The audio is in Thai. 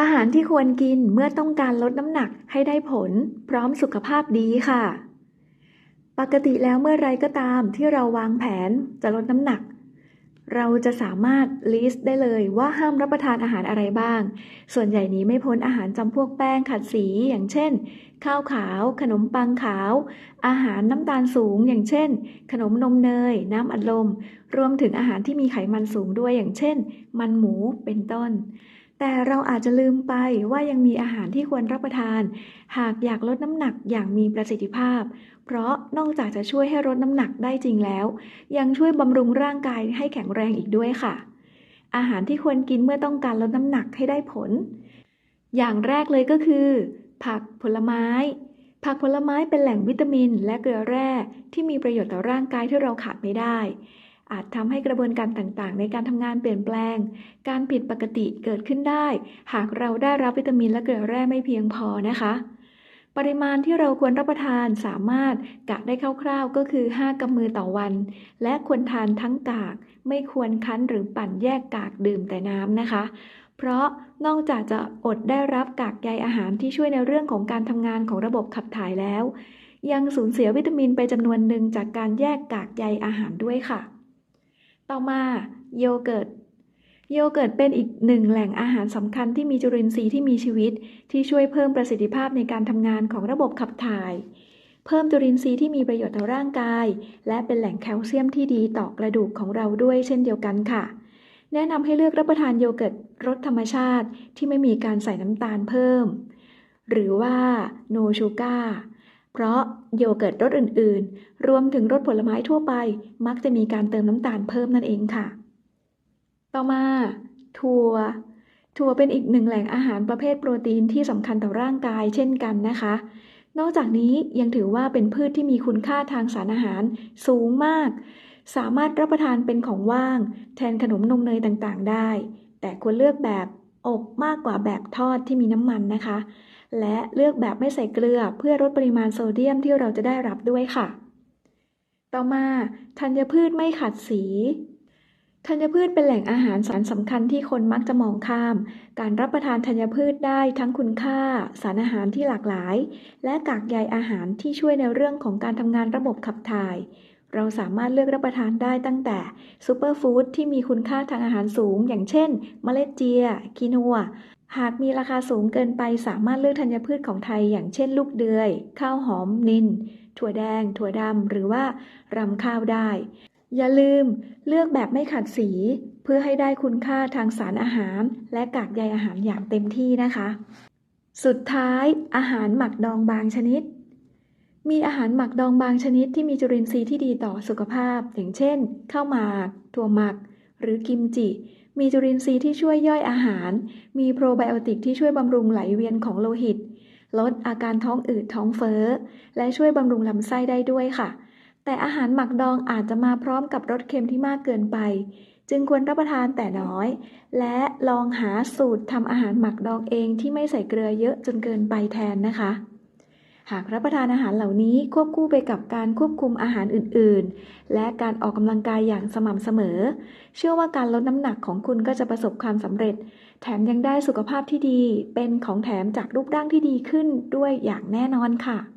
อาหารที่ควรกินเมื่อต้องการลดน้ำหนักให้ได้ผล พร้อมสุขภาพดีค่ะ ปกติแล้วเมื่อไรก็ตามที่เราวางแผนจะลดน้ำหนัก เราจะสามารถลิสต์ได้เลยว่าห้ามรับประทานอาหารอะไรบ้าง ส่วนใหญ่นี้ไม่พ้นอาหารจำพวกแป้งขัดสีอย่างเช่น ข้าวขาว ขนมปังขาว อาหารน้ำตาลสูง อย่างเช่น ขนมนมเนย น้ำอัดลม รวมถึงอาหารที่มีไขมันสูงด้วยอย่างเช่น มันหมูเป็นต้น แต่เราอาจจะลืมไปว่ายังมีอาหารที่ควรรับประทาน หากอยากลดน้ำหนักอย่างมีประสิทธิภาพ เพราะนอกจากจะช่วยให้ลดน้ำหนักได้จริงแล้ว ยังช่วยบำรุงร่างกายให้แข็งแรงอีกด้วยค่ะ อาหารที่ควรกินเมื่อต้องการลดน้ำหนักให้ได้ผล อย่างแรกเลยก็คือ ผักผลไม้ ผักผลไม้เป็นแหล่งวิตามิน และเกลือแร่ที่มีประโยชน์ต่อร่างกายที่เราขาดไม่ได้ อาจทำให้กระบวนการต่างๆ ในการทำงานเปลี่ยนแปลง การผิดปกติเกิดขึ้นได้ หากเราได้รับวิตามินและเกลือแร่ไม่เพียงพอนะคะ ปริมาณที่เราควรรับประทานสามารถกะได้คร่าวๆ ก็คือ 5กำมือต่อวัน และควรทานทั้งกาก ไม่ควรคั้นหรือปั่นแยกกากดื่มแต่น้ำนะคะเพราะนอกจากจะอดได้รับกากใยอาหารที่ช่วยในเรื่องของการทำงานของระบบขับถ่ายแล้ว ยังสูญเสียวิตามินไปจำนวนหนึ่งจากการแยกกากใยอาหารด้วยค่ะ ต่อมาโยเกิร์ตโยเกิร์ตเป็นอีกหนึ่งแหล่งอาหารสำคัญที่มีจุลินทรีย์ที่มีชีวิต ที่ช่วยเพิ่มประสิทธิภาพในการทำงานของระบบขับถ่าย เพิ่มจุลินทรีย์ที่มีประโยชน์ต่อร่างกาย และเป็นแหล่งแคลเซียมที่ดีต่อกระดูกของเราด้วยเช่นเดียวกันค่ะ แนะนำให้เลือกรับประทานโยเกิร์ตรสธรรมชาติที่ไม่มีการใส่น้ำตาลเพิ่ม หรือว่า no sugar เพราะโยเกิร์ตรสอื่นๆ รวมถึงรสผลไม้ทั่วไป มักจะมีการเติมน้ำตาลเพิ่มนั่นเองค่ะ ต่อมา ถั่ว ถั่วเป็นอีกหนึ่งแหล่งอาหารประเภทโปรตีนที่สำคัญต่อร่างกายเช่นกันนะคะ นอกจากนี้ยังถือว่าเป็นพืชที่มีคุณค่าทางสารอาหารสูงมาก สามารถรับประทานเป็นของว่าง แทนขนมนมเนยต่างๆ ได้ แต่ควรเลือกแบบ อบมากกว่าแบบทอดที่มีน้ำมันนะคะ และเลือกแบบไม่ใส่เกลือเพื่อลดปริมาณโซเดียมที่เราจะได้รับด้วยค่ะ ต่อมาธัญพืชไม่ขัดสีธัญพืชเป็นแหล่งอาหารสารสำคัญที่คนมักจะมองข้าม การรับประทานธัญพืชได้ทั้งคุณค่า สารอาหารที่หลากหลาย และกากใยอาหารที่ช่วยในเรื่องของการทำงานระบบขับถ่าย เราสามารถเลือกรับประทานได้ตั้งแต่ซูเปอร์ฟู้ดที่มีคุณค่าทางอาหารสูง อย่างเช่น เมล็ดเจียคีนัว หากมีราคาสูงเกินไปสามารถเลือกธัญพืชของไทย อย่างเช่น ลูกเดือย ข้าวหอมนิน ถั่วแดง ถั่วดำ หรือว่ารำข้าวได้ อย่าลืมเลือกแบบไม่ขัดสี เพื่อให้ได้คุณค่าทางสารอาหาร และกากใยอาหารอย่างเต็มที่นะคะ สุดท้ายอาหารหมักดองบางชนิด มีอาหารหมักดองบางชนิดที่มีจุลินทรีย์ที่ดีต่อสุขภาพ อย่างเช่น ข้าวหมาก ถั่วหมัก หรือกิมจิ มีจุลินทรีย์ที่ช่วยย่อยอาหาร มีโปรไบโอติกที่ช่วยบำรุงไหลเวียนของโลหิต ลดอาการท้องอืดท้องเฟ้อ และช่วยบำรุงลำไส้ได้ด้วยค่ะ แต่อาหารหมักดองอาจจะมาพร้อมกับรสเค็มที่มากเกินไป จึงควรรับประทานแต่น้อย และลองหาสูตรทำอาหารหมักดองเองที่ไม่ใส่เกลือเยอะจนเกินไปแทนนะคะ หากรับประทานอาหารเหล่านี้ควบคู่ไปกับการควบคุมอาหารอื่นๆ และการออกกำลังกายอย่างสม่ำเสมอ เชื่อว่าการลดน้ำหนักของคุณก็จะประสบความสำเร็จ แถมยังได้สุขภาพที่ดี เป็นของแถมจากรูปร่างที่ดีขึ้นด้วยอย่างแน่นอนค่ะ